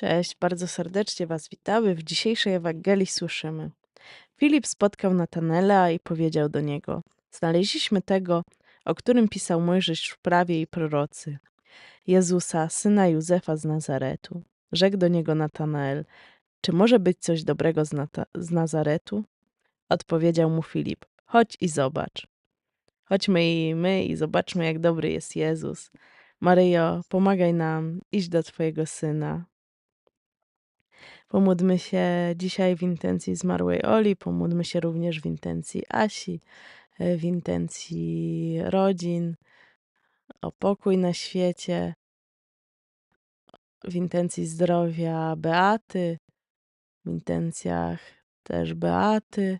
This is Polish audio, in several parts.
Cześć, bardzo serdecznie Was witamy. W dzisiejszej Ewangelii słyszymy. Filip spotkał Natanela i powiedział do niego: Znaleźliśmy tego, o którym pisał Mojżesz w prawie i prorocy, Jezusa, syna Józefa z Nazaretu. Rzekł do niego Natanael: Czy może być coś dobrego z, Nata- z Nazaretu? Odpowiedział mu Filip: Chodź i zobacz. Chodźmy i my i zobaczmy, jak dobry jest Jezus. Maryjo, pomagaj nam iść do Twojego syna. Pomódlmy się dzisiaj w intencji zmarłej Oli, pomódlmy się również w intencji Asi, e, w intencji rodzin, o pokój na świecie, w intencji zdrowia Beaty, w intencjach też Beaty.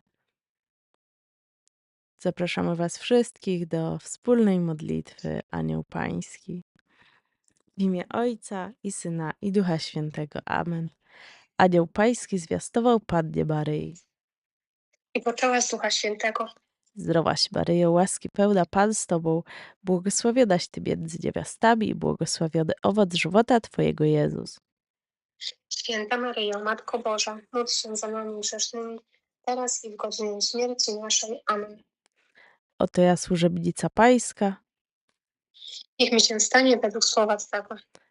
Zapraszamy Was wszystkich do wspólnej modlitwy Anioł Pański. W imię Ojca i Syna i Ducha Świętego. Amen. Anioł Pański zwiastował Pannie Maryi. i poczęła z Ducha Świętego. Zdrowaś Maryjo, łaski pełna Pan z Tobą, błogosławionaś Ty między niewiastami i błogosławiony owoc żywota Twojego Jezus. Święta Maryjo, Matko Boża, módl się za nami grzesznymi, teraz i w godzinie śmierci naszej. Amen. Oto ja służebnica Pańska. Niech mi się stanie według słowa Twego.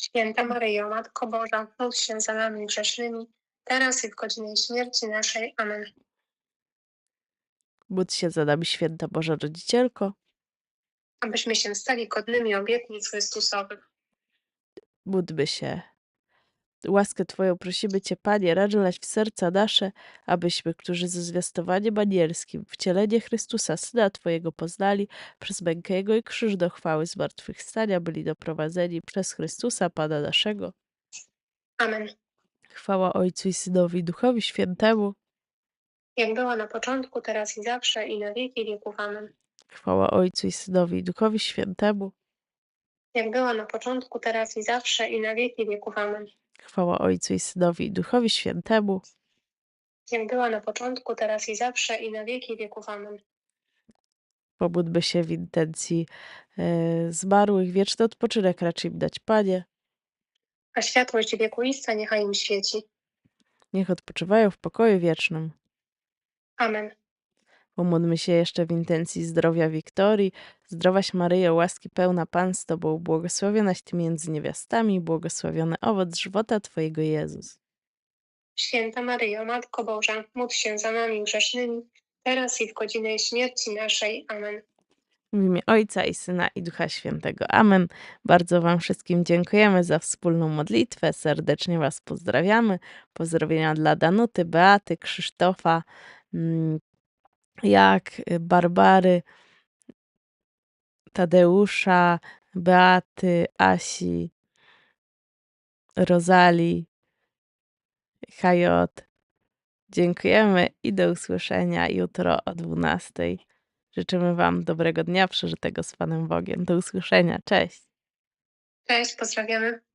Święta Maryjo, Matko Boża, módl się za nami grzesznymi, teraz i w godzinę śmierci naszej. Amen. Módl się za nami, święta Boża Rodzicielko. Abyśmy się stali godnymi obietnic Chrystusowych. Módlmy się. Łaskę Twoją prosimy Cię, Panie, racz lać w serca nasze, abyśmy, którzy ze zwiastowaniem anielskim wcielenie Chrystusa, Syna Twojego poznali, przez mękę Jego i krzyż do chwały zmartwychwstania byli doprowadzeni przez Chrystusa, Pana naszego. Amen. Chwała Ojcu i Synowi Duchowi Świętemu. Jak była na początku, teraz i zawsze, i na wieki wieków. Amen. Chwała Ojcu i Synowi Duchowi Świętemu. Jak była na początku, teraz i zawsze, i na wieki wieków. Amen. Chwała Ojcu i Synowi i Duchowi Świętemu. Jak była na początku, teraz i zawsze, i na wieki wieków. Amen. Pomódlmy się w intencji e, zmarłych. Wieczny odpoczynek raczej im dać, Panie. A światłość wiekuista niechaj im świeci. Niech odpoczywają w pokoju wiecznym. Amen. Pomódlmy się jeszcze w intencji zdrowia Wiktorii. Zdrowaś Maryjo, łaski pełna Pan z Tobą, błogosławionaś Ty między niewiastami, błogosławiony owoc żywota Twojego Jezus. Święta Maryjo, Matko Boża, módl się za nami grzesznymi, teraz i w godzinę śmierci naszej. Amen. W imię Ojca i Syna i Ducha Świętego. Amen. Bardzo Wam wszystkim dziękujemy za wspólną modlitwę. Serdecznie Was pozdrawiamy. Pozdrowienia dla Danuty, Beaty, Krzysztofa, mm, jak Barbary, Tadeusza, Beaty, Asi, Rozali, Hajot. Dziękujemy i do usłyszenia jutro o 12. Życzymy Wam dobrego dnia przeżytego z Panem Bogiem. Do usłyszenia. Cześć. Cześć, pozdrawiamy.